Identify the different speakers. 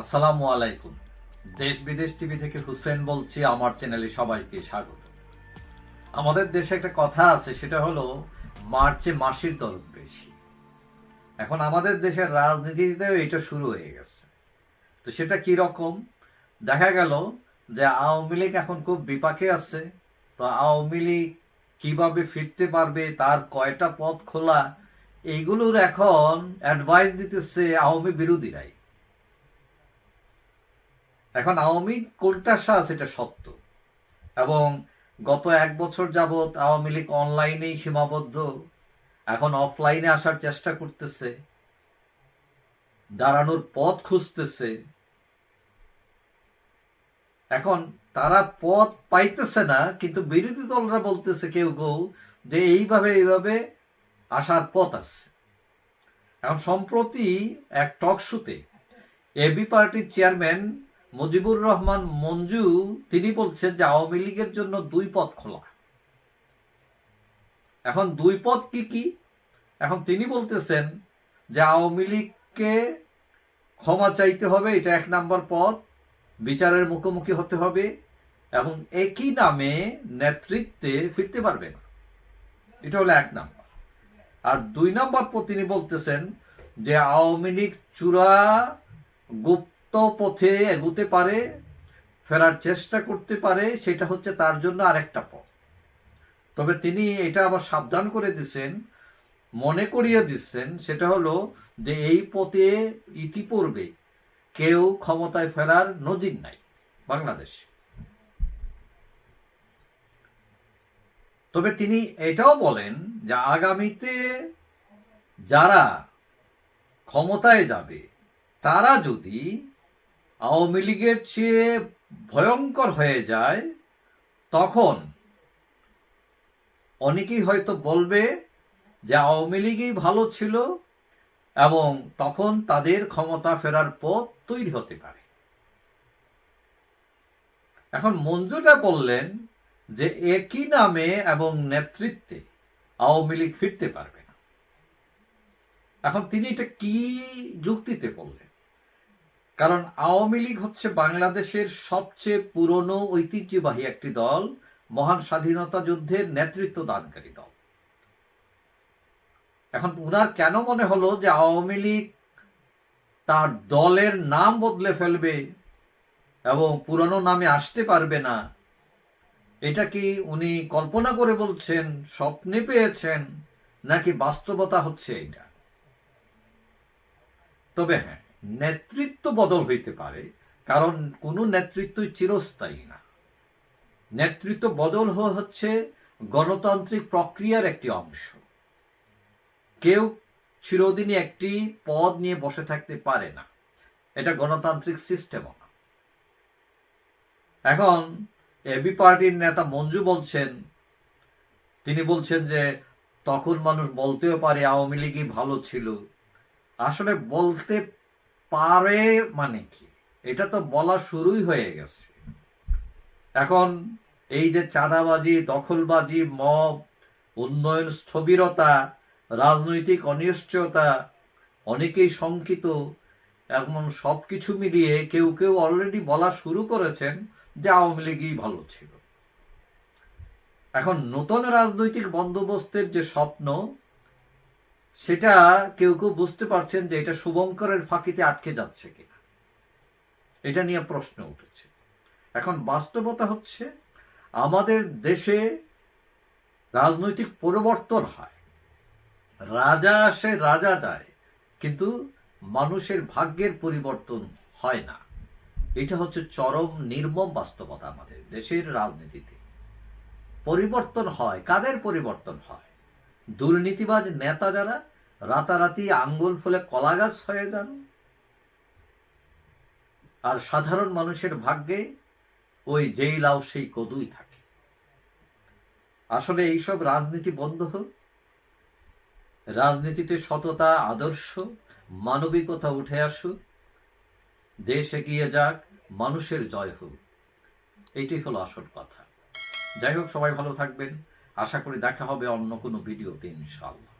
Speaker 1: আসসালামু আলাইকুম। দেশ বিদেশ টিভি থেকে হুসেন বলছি, আমার চ্যানেলে সবাইকে স্বাগত। আমাদের দেশে একটা কথা আছে, সেটা হলো, মার্চে মাসির দরদ বেশি। এখন আমাদের দেশের রাজনীতিতেও এটা শুরু হয়ে গেছে। তো সেটা কি রকম? দেখা গেল যে আওয়ামী লীগ এখন খুব বিপাকে আছে। তো আওয়ামী লীগ কীভাবে ফিরতে পারবে, তার কয়টা পথ খোলা, এইগুলোর এখন অ্যাডভাইস দিতেছে আওয়ামী বিরোধীরাই। এখন আওয়ামী কোনটা সাজ এটা সত্য। এবং গত এক বছর যাবৎ আওয়ামী লীগ অনলাইনেই সীমাবদ্ধ, এখন অফলাইনে আসার চেষ্টা করতেছে, দাঁড়ানোর পথ খুঁজতেছে। এখন তারা পথ পাইতেছে না, কিন্তু বিরোধী দলরা বলতেছে কেউ কেউ যে এইভাবে এইভাবে আসার পথ আছে। এখন সম্প্রতি এক টক শোতে এবি পার্টির চেয়ারম্যান মুজিবুর রহমান মঞ্জু, তিনি বলছেন যে আওয়ামী লীগের জন্য দুই পথ খোলা। এখন দুই পথ কি কি? এখন তিনি বলতেছেন যে আওয়ামী লীগকে ক্ষমা চাইতে হবে, এটা এক নাম্বার পথ, বিচারের মুখোমুখি হতে হবে, এবং একই নামে নেতৃত্বে ফিরতে পারবে না এটা হলো এক নাম্বার। আর দুই নাম্বার পথ তিনি বলতেছেন যে আওয়ামী লীগ চূড়া গুপ্ত পথে এগুতে পারে, ফেরার চেষ্টা করতে পারে, সেটা হচ্ছে তার জন্য আরেকটা পথ। তবে তিনি এটা আবার সাবধান করে দিচ্ছেন মনে করিয়ে দিচ্ছেন সেটা হলো যে এই পথে ইতিপূর্বে কেউ ক্ষমতায় ফেরার নজির নাই বাংলাদেশে। তবে তিনি এটাও বলেন যে আগামীতে যারা ক্ষমতায় যাবে, তারা যদি আওয়ামী লীগের চেয়ে ভয়ঙ্কর হয়ে যায় তখন অনেকেই হয়তো বলবে যে আওয়ামী লীগই ভালো ছিল এবং তখন তাদের ক্ষমতা ফেরার পথ তৈরি হতে পারে। এখন মঞ্জুটা বললেন যে একই নামে এবং নেতৃত্বে আওয়ামী লীগ ফিরতে পারবে না। এখন তিনি এটা কি যুক্তিতে বললেন? কারণ আওয়ামী লীগ হচ্ছে বাংলাদেশের সবচেয়ে পুরনো ঐতিহ্যবাহী একটি দল, মহান স্বাধীনতা যুদ্ধের নেতৃত্ব দানকারী দল। এখন উনার কেন মনে হলো যে আওয়ামী লীগ তার দলের নাম বদলে ফেলবে এবং পুরনো নামে আসতে পারবে না, এটা কি উনি কল্পনা করে বলছেন, স্বপ্নে পেয়েছেন, নাকি বাস্তবতা হচ্ছে এটা তবে হ্যাঁ নেতৃত্ব বদল হইতে পারে, কারণ কোনো নেতৃত্বই চিরস্থায়ী না। নেতৃত্ব বদল হচ্ছে গণতান্ত্রিক প্রক্রিয়ার একটি অংশ। কেউ চিরদিনই একটি পদ নিয়ে বসে থাকতে পারে না। এটা গণতান্ত্রিক সিস্টেমও না। এখন এবি পার্টির নেতা মঞ্জু বলছেন, তিনি বলছেন যে তখন মানুষ বলতেও পারে আওয়ামী লীগই ভালো ছিল। আসলে বলতে পারে মানে কি? এটা তো বলা শুরুই হয়ে গেছে। এখন এই যে চাঁদাবাজি, দখলবাজি, মব, উন্নয়ন স্থবিরতা, রাজনৈতিক অনিশ্চয়তা, অনেকেই শঙ্কিত এমন সবকিছু মিলিয়ে কেউ কেউ অলরেডি বলা শুরু করেছেন যে আওয়ামী লীগই ভালো ছিল। এখন নতুন রাজনৈতিক বন্দোবস্তের যে স্বপ্ন সেটা কেউ কেউ বুঝতে পারছেন যে এটা শুভঙ্করের ফাঁকিতে আটকে যাচ্ছে কিনা। এটা নিয়ে প্রশ্ন উঠেছে। এখন বাস্তবতা হচ্ছে, আমাদের দেশে রাজনৈতিক পরিবর্তন হয়। রাজা আসে, রাজা যায়, কিন্তু মানুষের ভাগ্যের পরিবর্তন হয় না। এটা হচ্ছে চরম নির্মম বাস্তবতা আমাদের দেশের রাজনীতিতে। পরিবর্তন হয়, কাদের পরিবর্তন হয়? দুর্নীতিবাজ নেতা যারা রাতারাতি আঙ্গুল ফুলে কলাগাছ হয়ে যান। আর সাধারণ মানুষের ভাগ্যে ওই যেই লাউ, সেই কদুই থাকে। আসলে এইসব রাজনীতি বন্ধ হোক। রাজনীতিতে সততা, আদর্শ, মানবিকতা উঠে আসুক। দেশ এগিয়ে যাক, মানুষের জয় হোক। এটি হলো আসল কথা। যাই হোক, সবাই ভালো থাকবেন। আশা করি দেখা হবে অন্য কোনো ভিডিওতে, ইনশাআল্লাহ।